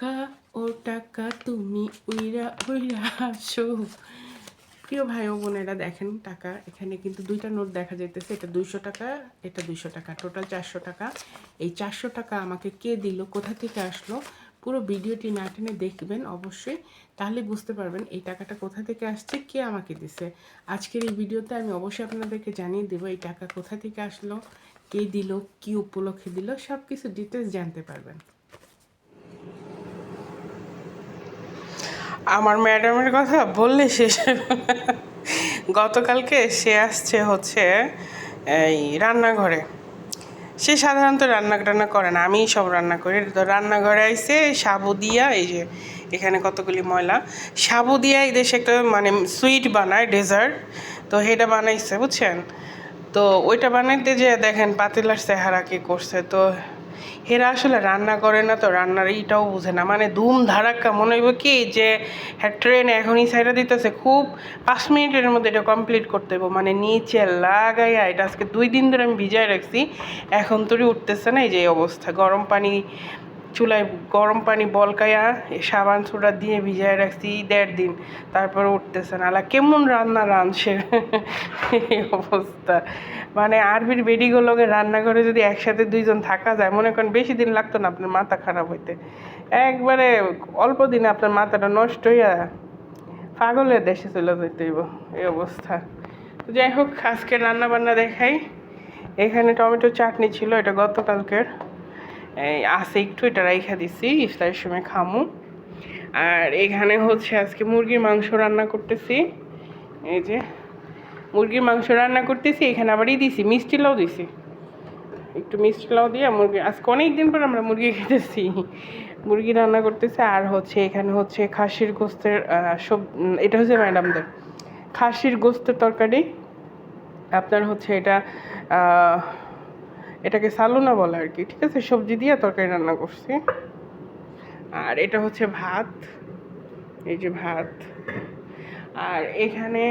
টাকা, ও টাকা তুমি উইরা উইরা আসো। প্রিয় ভাই ও বোনেরা, দেখেন টাকা, এখানে কিন্তু দুইটা নোট দেখা যাইতেছে। এটা দুইশো টাকা, এটা দুইশো টাকা, টোটাল চারশো টাকা। এই চারশো টাকা আমাকে কে দিল, কোথা থেকে আসলো, পুরো ভিডিওটি না টেনে দেখবেন অবশ্যই, তাহলে বুঝতে পারবেন এই টাকাটা কোথা থেকে আসছে, কে আমাকে দিছে। আজকের এই ভিডিওতে আমি অবশ্যই আপনাদেরকে জানিয়ে দেবো এই টাকা কোথা থেকে আসলো, কে দিল, কি উপলক্ষে দিল সব কিছু ডিটেলস জানতে পারবেন। আমার ম্যাডামের কথা বললে শেষ গতকালকে সে আসছে হচ্ছে এই রান্নাঘরে। সে সাধারণত রান্না টান্না করে না, আমিই সব রান্না করি। তো রান্নাঘরে আইসে সাবু দিয়া, এই যে এখানে কতগুলি ময়লা, সাবু দিয়া এই দেশে একটা মানে সুইট বানায়, ডেজার্ট। তো সেটা বানাইছে, বুঝছেন? তো ওইটা বানাইতে যে দেখেন পাতিলার চেহারা কি করছে। তো এরা আসলে রান্না করে না তো রান্নার এইটাও বুঝে না। মানে ধুম ধারাক্কা মনে হইব কি যে হ্যাঁ ট্রেন এখনই সাইডে দিতেছে, খুব পাঁচ মিনিটের মধ্যে এটা কমপ্লিট করতে হইব। মানে নিচে লাগাইয়া এটা আজকে দুই দিন ধরে আমি ভিজায় রাখছি, এখন তোরই উঠতেছে না এই যে অবস্থা। গরম পানি চুলায় গরম পানি বলকাইয়া এই সাবান সোডা দিয়ে ভিজায় রাখছি দেড় দিন। তারপরে উঠতেছে না। আলা কেমন রান্না রাঁধছে? এই অবস্থা। মানে আরবির বেডিগুলোকে রান্নাঘরে যদি একসাথে দুইজন থাকা যায়, মনে করেন বেশি দিন লাগতো না আপনার মাথা খারাপ হইতে। একবারে অল্প দিনে আপনার মাথাটা নষ্ট হইয়া পাগলের দেশে চলে যেতে হইব। এই অবস্থা। তো যাই হোক আজকে রান্না বান্না দেখাই। এখানে টমেটো চাটনি ছিল, এটা গতকালকের। আছে একটু, এটা রাইখা দিছি, ইফতারের সময় খামু। আর এখানে হচ্ছে আজকে মুরগির মাংস রান্না করতেছি। এই যে, মুরগির মাংস রান্না করতেছি, এখানে আবারই দিছি, মিষ্টি লাউ দিছি। একটু মিষ্টি লাউ দিয়ে মুরগি, আজকে অনেক দিন পর আমরা মুরগি খেতেছি। মুরগি রান্না করতেছে, আর হচ্ছে এখানে হচ্ছে খাসির গোস্তের সব, এটা হচ্ছে ম্যাডামদের, খাসির গোস্তের তরকারি। আপনার হচ্ছে এটা এটাকে সালুনা বলে আর কি, ঠিক আছে? সবজি দিয়ে তরকারি রান্না করছি। আর এটা হচ্ছে ভাত, এই যে ভাত। আর এখানে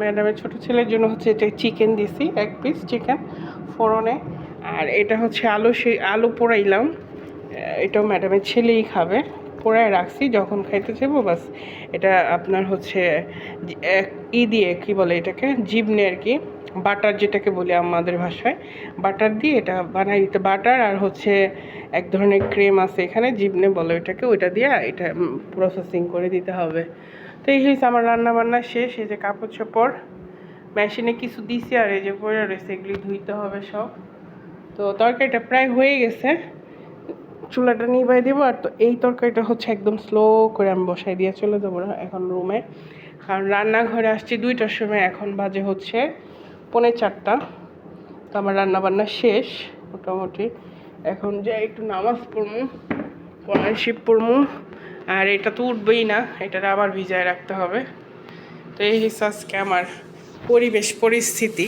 ম্যাডামের ছোট ছেলের জন্য হচ্ছে এটা চিকেন দিছি, এক পিস চিকেন ফোড়নে। আর এটা হচ্ছে আলু সেই আলু পোড়াইলাম। এটাও ম্যাডামের ছেলেই খাবে। পোড়ায় রাখছি, যখন খাইতে চাইব, বাস এটা আপনার হচ্ছে ই দিয়ে, কি বলে এটাকে, জিবনে আর কি, বাটার যেটাকে বলি আমাদের ভাষায়, বাটার দিয়ে এটা বানাই দিতে, বাটার আর হচ্ছে এক ধরনের ক্রেম আছে এখানে, জিবনে বলে ওইটাকে, ওইটা দিয়ে এটা প্রসেসিং করে দিতে হবে। তো এই হয়েছে আমার রান্না বান্না শেষ, এই যে কাপড় চোপড়, মেশিনে কিছু দিছি আর এই যে পরে রয়েছে, এগুলি ধুইতে হবে সব। তো তরকারিটা প্রায় হয়ে গেছে। চুলাটা নিবাই দেবো, আর তো এই তরকারিটা হচ্ছে একদম স্লো করে আমি বসাই দিয়ে চলে যাব এখন রুমে কারণ রান্নাঘরে আসছি দুইটার সময়, এখন বাজে হচ্ছে পৌনে চারটা। তো আমার রান্না বান্না শেষ মোটামুটি। এখন যাই একটু নামাজ পড়মু কোরআন শিব পড়ব, আর এটা তো উঠবেই না, এটার আবার ভিজায় রাখতে হবে। তো এই হচ্ছে আজকে আমার পরিবেশ, পরিস্থিতি।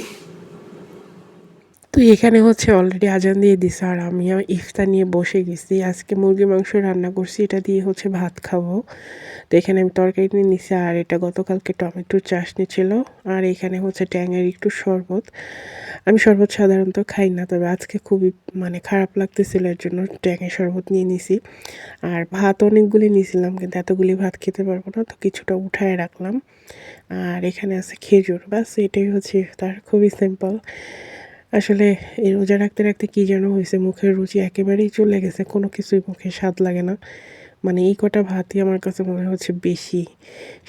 তো এখানে হচ্ছে অলরেডি আজান দিয়ে দিছে আর আমিও ইফতার নিয়ে বসে গেছি। আজকে মুরগি মাংস রান্না করছি, এটা দিয়ে হচ্ছে ভাত খাব। তো এখানে আমি তরকারি নিয়ে নিছি আর এটা গতকালকে টমেটোর চাশনি ছিল আর এখানে হচ্ছে ট্যাঙের একটু শরবত। আমি শরবত সাধারণত খাই না, তবে আজকে খুবই মানে খারাপ লাগতেছিল, এর জন্য ট্যাঙের শরবত নিয়ে নিছি। আর ভাত অনেকগুলি নিয়েছিলাম কিন্তু এতগুলি ভাত খেতে পারব না, তো কিছুটা উঠায় রাখলাম। আর এখানে আছে খেজুর বাস এটাই হচ্ছে তার খুবই সিম্পল আসলে এই রোজা রাখতে রাখতে কী যেন হয়েছে? মুখের রুচি একেবারেই চলে গেছে, কোনো কিছুই মুখে স্বাদ লাগে না। মানে এই কটা ভাতই আমার কাছে মনে হচ্ছে বেশি।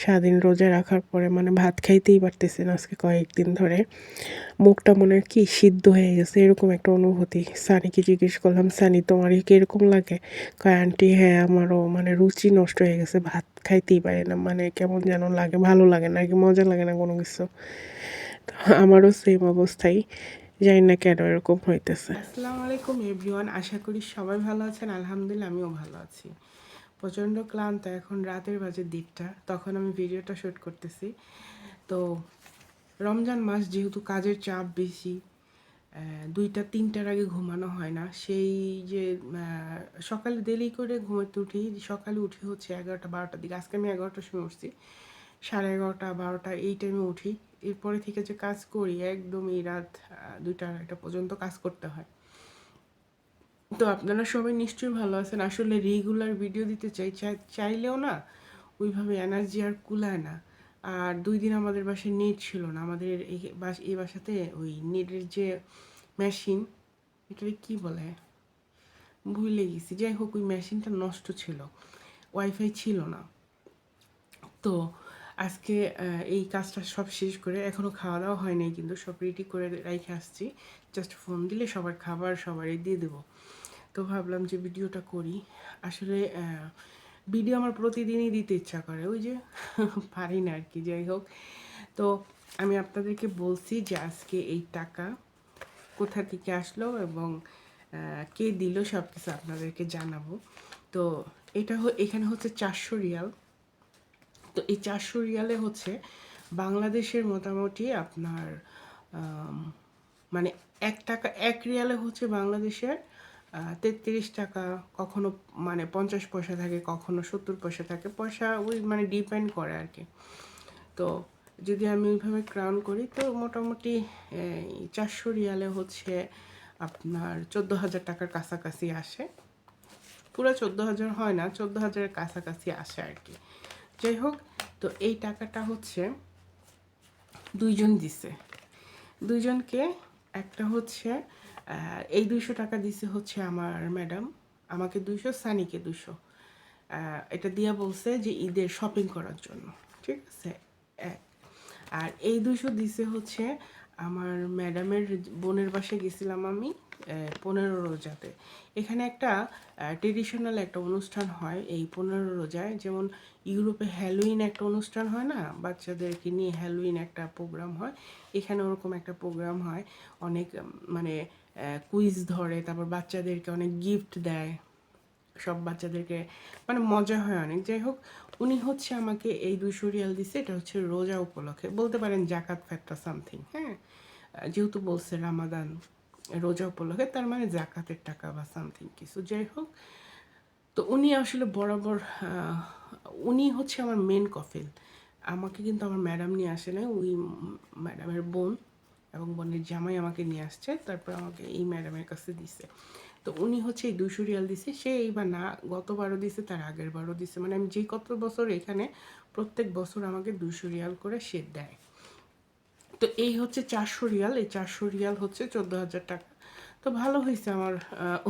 সারাদিন রোজা রাখার পরে মানে ভাত খাইতেই পারতেছে না আজকে কয়েকদিন ধরে। মুখটা মনে কি সিদ্ধ হয়ে গেছে, এরকম একটা অনুভূতি। সানিকে জিজ্ঞেস করলাম, সানি, তোমার কি এরকম লাগে? কয়, আন্টি হ্যাঁ আমারও মানে রুচি নষ্ট হয়ে গেছে, ভাত খাইতেই পারে না। মানে কেমন যেন লাগে, ভালো লাগে না, আর কি, মজা লাগে না কোনো কিছু। তো আমারও সেম অবস্থাই। জানি না কেন এরকম হইতেছে। আসসালামু আলাইকুম এভরিওয়ান, আশা করি সবাই ভালো আছেন। আলহামদুলিল্লাহ, আমিও ভালো আছি। প্রচণ্ড ক্লান্ত, এখন রাতের বাজে দিকটা তখন আমি ভিডিওটা শ্যুট করতেছি। তো রমজান মাস যেহেতু কাজের চাপ বেশি দুইটা, তিনটার আগে ঘুমানো হয় না। সেই যে সকালে দেরি করে ঘুমাতে উঠি, সকালে উঠি হচ্ছে এগারোটা, বারোটার দিকে। আজকে আমি এগারোটার সময় উঠছি। সাড়ে এগারোটা, বারোটা, এই টাইমে উঠি। এরপরে থেকে যে কাজ করি একদম এই রাত দুইটা আড়াইটা পর্যন্ত কাজ করতে হয়। তো আপনারা সবাই নিশ্চয়ই ভালো আছেন। আসলে রেগুলার ভিডিও দিতে চাই চাই- চাইলেও না ওইভাবে এনার্জি আর কুলায় না। আর দুই দিন আমাদের বাসায় নেট ছিল না। আমাদের এই বাস বাসাতে ওই নেটের যে মেশিন এটাকে কী বলে? ভুলে গেছি। যাই হোক, ওই মেশিনটা নষ্ট ছিল। ওয়াইফাই ছিল না। তো আজকে এই কাজটা সব শেষ করে এখনও খাওয়া দাওয়া হয় নাই, কিন্তু সব রেডি করে রেখে আসছি। জাস্ট ফোন দিলে সবার খাবার সবারই দিয়ে দেবো। তো ভাবলাম যে ভিডিওটা করি। আসলে ভিডিও আমার প্রতিদিনই দিতে ইচ্ছা করে, ওই যে পারি না আর কি যাই হোক। তো আমি আপনাদেরকে বলছি যে আজকে এই টাকা কোথা থেকে আসলো এবং কে দিল সব কিছু আপনাদেরকে জানাব। তো এটা এখানে হচ্ছে চারশো রিয়াল। তো এই চারশো রিয়ালে হচ্ছে বাংলাদেশের মোটামুটি আপনার মানে এক টাকা, এক রিয়ালে হচ্ছে বাংলাদেশের তেত্রিশ টাকা, কখনো মানে পঞ্চাশ পয়সা থাকে, কখনো সত্তর পয়সা থাকে, পয়সা ওই মানে ডিপেন্ড করে আর কি। তো যদি আমি ওইভাবে ক্রাউন করি, তো মোটামুটি চারশো রিয়ালে হচ্ছে আপনার চোদ্দ হাজার টাকার কাছাকাছি আসে। পুরো চোদ্দ হাজার হয় না, চোদ্দ হাজারের কাছাকাছি আসে আর কি। যাই হোক তো এই টাকাটা হচ্ছে দুইজন দিছে। দুইজনকে একটা হচ্ছে এই দুইশো টাকা দিছে হচ্ছে আমার ম্যাডাম। আমাকে দুইশো, সানিকে দুশো এটা দিয়া বলছে যে ঈদের শপিং করার জন্য। ঠিক আছে? এক। আর এই দুশো দিছে হচ্ছে আমার ম্যাডামের বোনের বাসায় গেছিলাম আমি। পনেরো রোজাতে। এখানে একটা ট্রেডিশনাল একটা অনুষ্ঠান হয় এই পনেরো রোজায়। যেমন ইউরোপে হ্যালোইন একটা অনুষ্ঠান হয় না? বাচ্চাদেরকে নিয়ে হ্যালোইন একটা প্রোগ্রাম হয়। এখানে ওরকম একটা প্রোগ্রাম হয়। অনেক মানে কুইজ ধরে, তারপর বাচ্চাদেরকে অনেক গিফট দেয়। সব বাচ্চাদেরকে মানে মজা হয় অনেক। যাই হোক, উনি হচ্ছে আমাকে এই দুশো রিয়াল দিছে। এটা হচ্ছে রোজা উপলক্ষে। বলতে পারেন জাকাত ফ্যাক্টর সামথিং হ্যাঁ? যেহেতু বলছে রামাদান। রোজা উপলক্ষে, তার মানে জাকাতের টাকা বা সামথিং কিছু। যাই হোক, তো উনি আসলে বরাবর উনি হচ্ছে আমার মেন কফিল আমাকে কিন্তু আমার ম্যাডাম নিয়ে আসে না ওই ম্যাডামের বোন এবং বোনের জামাই আমাকে নিয়ে আসছে, তারপর আমাকে এই ম্যাডামের কাছে দিছে। তো উনি হচ্ছে এই দুশো রিয়াল দিছে, সে এইবার না, গতবারও দিছে, তার আগের বারও দিছে। মানে আমি যে কত বছর এখানে, প্রত্যেক বছর আমাকে দুশো রিয়াল করে সে দেয়। তো এই হচ্ছে চারশো রিয়াল, এই চারশো রিয়াল হচ্ছে চোদ্দ হাজার টাকা। তো ভালো হয়েছে আমার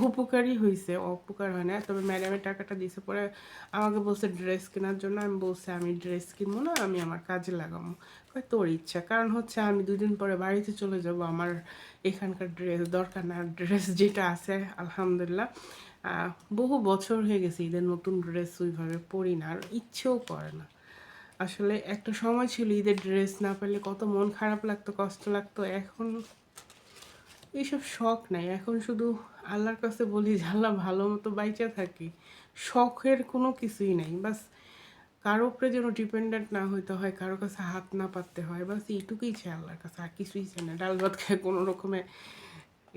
উপকারই হয়েছে অপকার হয় না। তবে ম্যাডামের টাকাটা দিয়েছে পরে আমাকে বলছে, ড্রেস কেনার জন্য? আমি বলছি, আমি ড্রেস কিনবো না, আমি আমার কাজে লাগাবো। তোর ইচ্ছা। কারণ হচ্ছে আমি দুদিন পরে বাড়িতে চলে যাব। আমার এখানকার ড্রেস, দরকার না, ড্রেস যেটা আছে, আলহামদুলিল্লাহ। বহু বছর হয়ে গেছে ঈদের নতুন ড্রেস ওইভাবে পরি না, আর ইচ্ছেও করে না। আসলে একটা সময় ছিল ঈদের ড্রেস না পেলে কত মন খারাপ লাগতো, কষ্ট লাগতো, এখন এইসব শখ নাই। এখন শুধু আল্লাহর কাছে বলি আল্লাহ ভালো মতো বাইচা থাকি। শখের কোনো কিছুই নাই। বাস কারও উপরে যেন ডিপেন্ডেন্ট না হইতে হয়, কারও কাছে হাত না পাততে হয়, বাস এইটুকুই চাই আল্লাহর কাছে। আর কিছুই চাই না। ডাল ভাত খেয়ে কোনো রকমে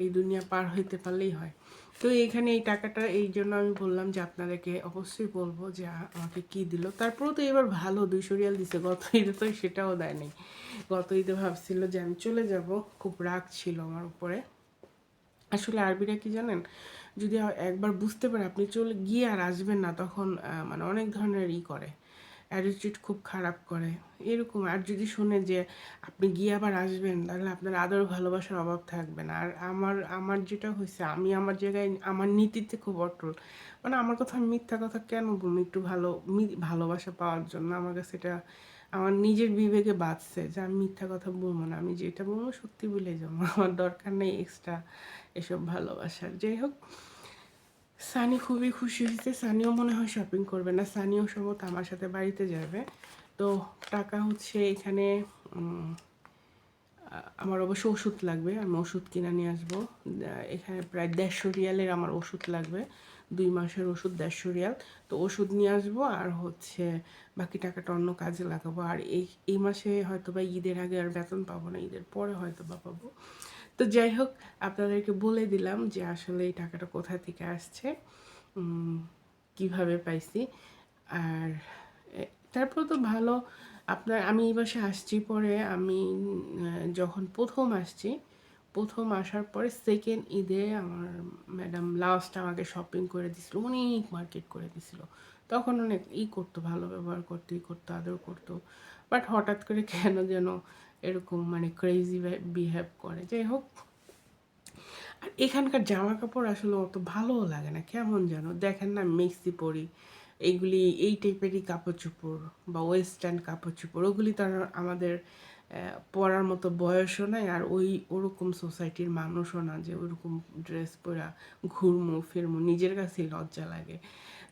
এই দুনিয়া পার হইতে পারলেই হয়। তো এইখানে এই টাকাটা, এই জন্য আমি বললাম যে আপনাদেরকে অবশ্যই বলব যে আমাকে কি দিল। তারপরেও তো এবার ভালো দুইশো রিয়াল দিছে। গত ঈদে তো সেটাও দেয়নি গত ঈদে ভাবছিল যে আমি চলে যাব। খুব রাগ ছিল আমার উপরে। আসলে আরবিরা কি জানেন? যদি একবার বুঝতে পারে আপনি চলে, গিয়ে আর আসবেন না, তখন মানে অনেক ধরনের ই করে। অ্যাটিটিউড খুব খারাপ করে। এরকম, আর যদি শুনে যে আপনি গিয়ে আবার আসবেন, তাহলে আপনার আদর ভালোবাসার অভাব থাকবে না। আর আমার আমার যেটা হয়েছে আমি আমার জায়গায়, আমার নীতিতে খুব অটল। মানে আমার কথা মিথ্যা কথা কেন বলব? একটু ভালো ভালোবাসা পাওয়ার জন্য আমার কাছে এটা, আমার নিজের বিবেকে বাঁচছে যে আমি মিথ্যা কথা বলব না। আমি যেটা বলব সত্যি বলে যাব। আমার দরকার নেই এক্সট্রা এসব ভালোবাসার। যাই হোক সানি খুবই খুশি হয়েছে। সানিও মনে হয় শপিং করবে না। সানিও সম্ভবত আমার সাথে বাড়িতে যাবে। তো টাকা হচ্ছে এখানে আমার অবশ্য ওষুধ লাগবে। আমি ওষুধ কিনে নিয়ে আসব। এখানে প্রায় দেড়শো রিয়ালের আমার ওষুধ লাগবে। দুই মাসের ওষুধ দেড়শো রিয়াল। তো ওষুধ নিয়ে আসব আর হচ্ছে বাকি টাকাটা অন্য কাজে লাগাবো। আর এই এই মাসে হয়তো বা ঈদের আগে আর বেতন পাবো না। ঈদের পরে হয়তো বা পাবো। তো যাই হোক, আপনাদেরকে বলে দিলাম যে আসলে এই টাকাটা কোথা থেকে আসছে কীভাবে পাইছি। আর তারপর তো ভালো, আপনার, আমি এই বাসে আসছি পরে আমি যখন প্রথম আসছি, প্রথম আসার পরে সেকেন্ড ঈদে আমার ম্যাডাম লাস্ট আমাকে শপিং করে দিছিল, অনেক মার্কেট করে দিছিল। তখন অনেক ই করতো, ভালো ব্যবহার করতো, ই করতো, আদর করতো। বাট হঠাৎ করে কেন যেন এরকম মানে ক্রেজি বিহেভ করে। যাই হোক আর এখানকার জামা কাপড় আসলে অত ভালোও লাগে না। কেমন যেন? দেখেন না, মেক্সি পরি এইগুলি এই টাইপেরই কাপড় চোপড় বা ওয়েস্টার্ন কাপড় চোপড় ওগুলি তো আমাদের পরার মতো বয়সও নাই, আর ওই, ওরকম সোসাইটির মানুষও না যে ওরকম ড্রেস পরা ঘুরমু, ফিরমু, নিজের কাছেই লজ্জা লাগে।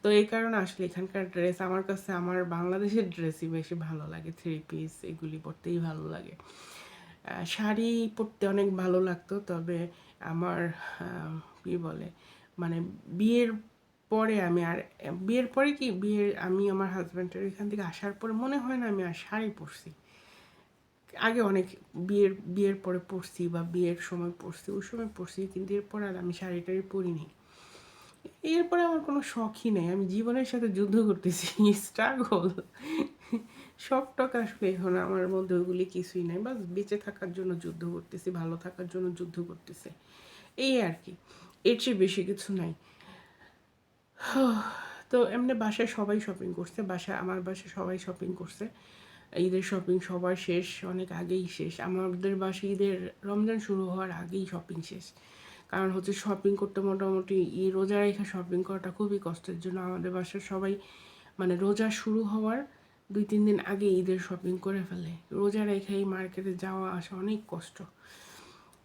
তো এই কারণে আসলে এখানকার ড্রেস আমার কাছে আমার বাংলাদেশের ড্রেসই বেশি ভালো লাগে। থ্রি পিস এগুলি পরতেই ভালো লাগে। শাড়ি পরতে অনেক ভালো লাগতো, তবে আমার কি বলে মানে বিয়ের পরে আমি আর, বিয়ের পরে কি, বিয়ের আমি আমার হাজব্যান্ডের এখান থেকে আসার পরে মনে হয় না আমি আর শাড়ি পরছি। আগে অনেক বিয়ের বিয়ের পরে পরছি বা বিয়ের সময় পরছি, ওই সময় পরছি, কিন্তু এরপর আর আমি শাড়ি টাড়ি পরিনি এরপরে আমার কোনো শখই নেই। আমি জীবনের সাথে যুদ্ধ করতেছি স্ট্রাগল শখ টক আসলে এখন আমার মধ্যে ওইগুলি কিছুই নাই। বাস বেঁচে থাকার জন্য যুদ্ধ করতেছি, ভালো থাকার জন্য যুদ্ধ করতেছে। এই আর কি। এর চেয়ে বেশি কিছু নাই। তো এমনি বাসায় সবাই শপিং করছে, বাসায়, আমার বাসায় সবাই শপিং করছে। ঈদের শপিং সবার শেষ, অনেক আগেই শেষ। আমাদের বাসায় ঈদের রমজান শুরু হওয়ার আগেই শপিং শেষ। কারণ হচ্ছে শপিং করতে মোটামুটি ই রোজা রেখে শপিং করাটা খুবই কষ্টের জন্য আমাদের বাসার সবাই মানে রোজা শুরু হওয়ার দুই, তিন দিন আগে ঈদের শপিং করে ফেলে। রোজা রেখে এই মার্কেটে যাওয়া আসা অনেক কষ্ট।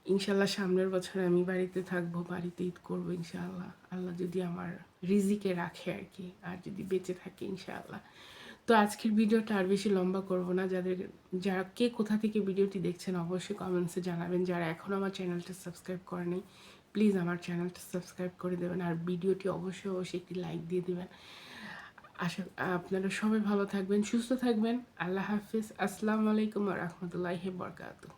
ইনশাল্লাহ সামনের বছর আমি বাড়িতে থাকব, বাড়িতে ঈদ করব ইনশাআল্লাহ। আল্লাহ যদি আমার রিজিকে রাখে আর কি, আর যদি বেঁচে থাকে ইনশাআল্লাহ। তো আজকের ভিডিওটা আর বেশি লম্বা করব না। যাদের, যারা কে কোথা থেকে ভিডিওটি দেখছেন, অবশ্যই কমেন্টসে জানাবেন। যারা এখনও আমার চ্যানেলটা সাবস্ক্রাইব করেনি প্লিজ আমার চ্যানেলটা সাবস্ক্রাইব করে দেবেন আর ভিডিওটি অবশ্যই অবশ্যই একটি লাইক দিয়ে দেবেন। আশা, আপনারা সবাই ভালো থাকবেন, সুস্থ থাকবেন। আল্লাহ হাফিজ। আসসালামু আলাইকুম রহমতুল্লাহ বরকাতুহ।